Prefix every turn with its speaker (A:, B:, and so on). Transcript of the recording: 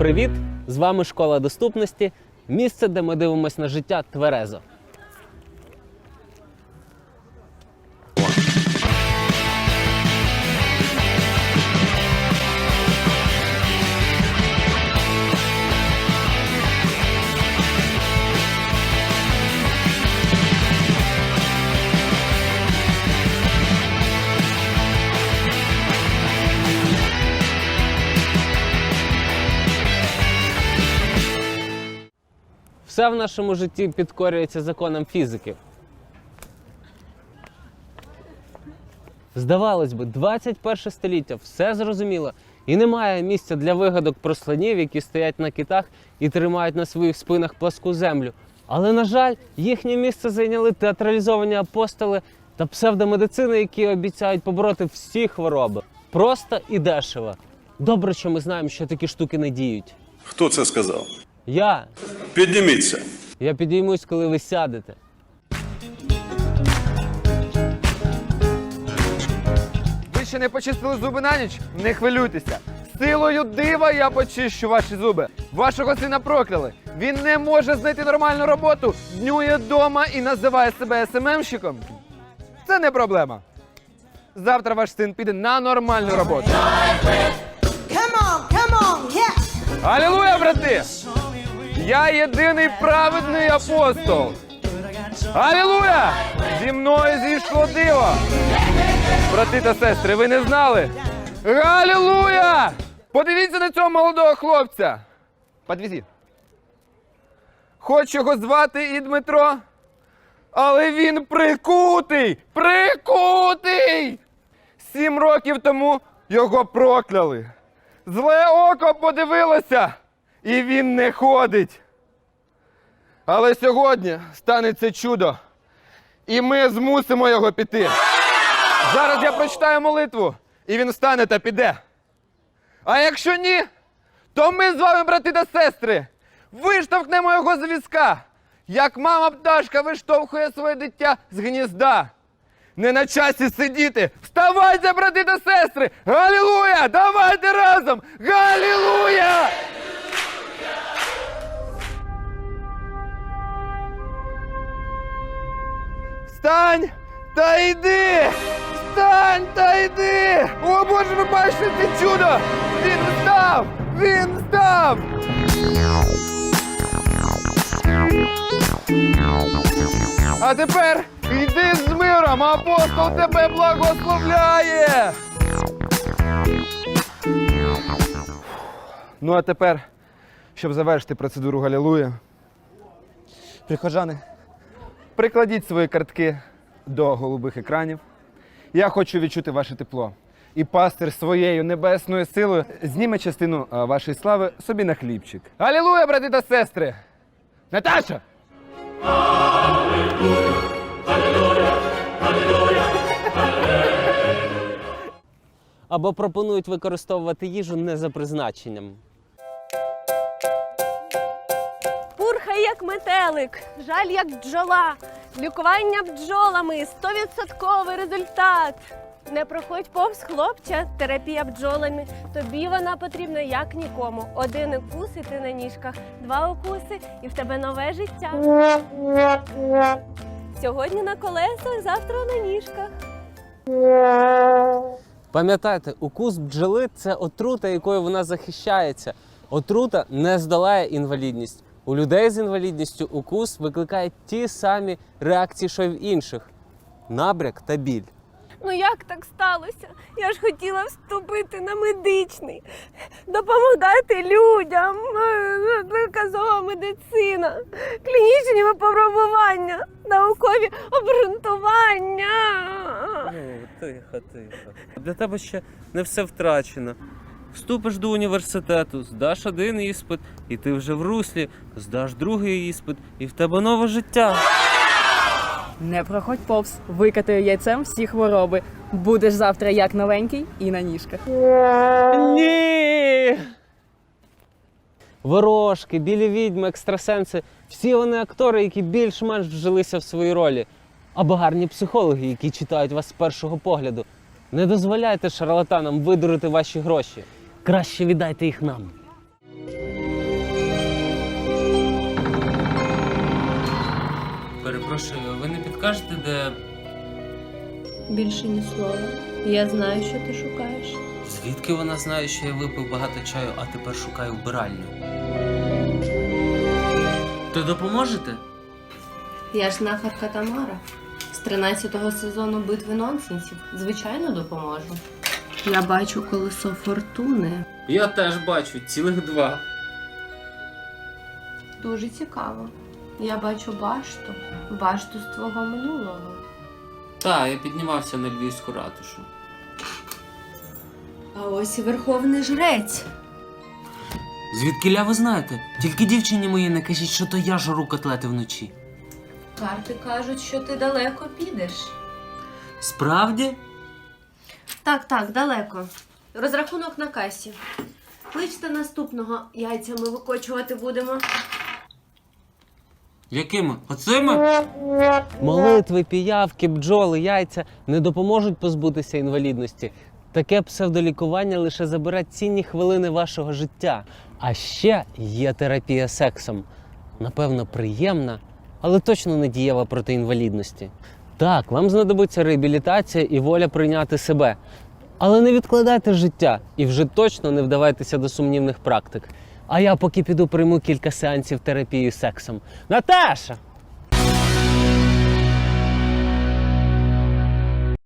A: Привіт! З вами школа доступності. Місце, де ми дивимося на життя тверезо. Все в нашому житті підкорюється законам фізики. Здавалось би, 21 століття, все зрозуміло. І немає місця для вигадок про слонів, які стоять на китах і тримають на своїх спинах пласку землю. Але, на жаль, їхнє місце зайняли театралізовані апостоли та псевдомедицини, які обіцяють побороти всі хвороби. Просто і дешево. Добре, що ми знаємо, що такі штуки не діють.
B: Хто це сказав?
A: Я.
B: Підніміться.
A: Я підіймусь, коли ви сядете.
C: Ви ще не почистили зуби на ніч? Не хвилюйтеся. Силою дива я почищу ваші зуби. Вашого сина прокляли. Він не може знайти нормальну роботу, днює вдома і називає себе СММщиком. Це не проблема. Завтра ваш син піде на нормальну роботу.
D: Come on, come on, yes!
C: Алілуя, брати! Я єдиний праведний апостол. Алілуя! Зі мною зійшло диво. Брати та сестри, ви не знали? Алілуя! Подивіться на цього молодого хлопця. Подвізі. Хоч його звати і Дмитро, але він прикутий! Прикутий! Сім років тому його прокляли. Зле око подивилося, і він не ходить. Але сьогодні станеться чудо, і ми змусимо його піти. Зараз я прочитаю молитву, і він встане та піде. А якщо ні, то ми з вами, брати та сестри, виштовхнемо його з візка, як мама пташка виштовхує своє дитя з гнізда. Не на часі сидіти. Вставайте, брати та сестри! Галілуя! Давайте разом! Галілуя! Встань та йди! Встань та йди! О Боже, ви бачите це чудо! Він встав! Він встав! А тепер йди з миром, апостол тебе благословляє. Ну а тепер, щоб завершити процедуру Галілуя, прихожани, прикладіть свої картки до голубих екранів. Я хочу відчути ваше тепло. І пастир своєю небесною силою зніме частину вашої слави собі на хлібчик. Алілуя, брати та сестри! Наташа!
A: Або пропонують використовувати їжу не за призначенням.
E: Як метелик, жаль як бджола, лікування бджолами, стовідсотковий результат. Не проходь повз хлопча, терапія бджолами. Тобі вона потрібна як нікому. Один укус і ти на ніжках, два укуси і в тебе нове життя. Сьогодні на колесах, завтра на ніжках.
A: Пам'ятайте, укус бджоли це отрута, якою вона захищається. Отрута не здолає інвалідність. У людей з інвалідністю укус викликає ті самі реакції, що й в інших: набряк та біль.
E: Ну як так сталося? Я ж хотіла вступити на медичний, допомагати людям, е, доказова медицина, клінічні випробування, наукові обґрунтування.
A: Ну, тихо, тихо. Для тебе ще не все втрачено. Вступиш до університету, здаш один іспит, і ти вже в руслі, здаш другий іспит, і в тебе нове життя.
F: Не проходь повз, викатаю яйцем всі хвороби. Будеш завтра як новенький і на ніжках.
A: Ні. Ворожки, білі відьми, екстрасенси всі вони актори, які більш-менш вжилися в свої ролі. Або гарні психологи, які читають вас з першого погляду. Не дозволяйте шарлатанам видурити ваші гроші. Краще віддайте їх нам. Перепрошую, ви не підкажете, де.
E: Більше ні слова. Я знаю, що ти шукаєш.
A: Звідки вона знає, що я випив багато чаю, а тепер шукаю вбиральню? То допоможете?
E: Я ж знахарка Тамара. З 13-го сезону битви нонсенсів. Звичайно, допоможу. Я бачу колесо фортуни.
A: Я теж бачу, цілих два.
E: Дуже цікаво. Я бачу башту. Башту з твого минулого.
A: Так, я піднімався на львівську ратушу.
E: А ось і верховний жрець.
A: Звідкиля ви знаєте? Тільки дівчині моїй не кажіть, що то я жру котлети вночі.
E: Карти кажуть, що ти далеко підеш.
A: Справді?
E: Так, так, далеко. Розрахунок на касі. Кличте наступного, яйцями викочувати будемо.
A: Якими? Оцими? Молитви, піявки, бджоли, яйця не допоможуть позбутися інвалідності. Таке псевдолікування лише забере цінні хвилини вашого життя. А ще є терапія сексом. Напевно, приємна, але точно не дієва проти інвалідності. Так, вам знадобиться реабілітація і воля прийняти себе. Але не відкладайте життя і вже точно не вдавайтеся до сумнівних практик. А я поки піду прийму кілька сеансів терапії сексом. Наташа!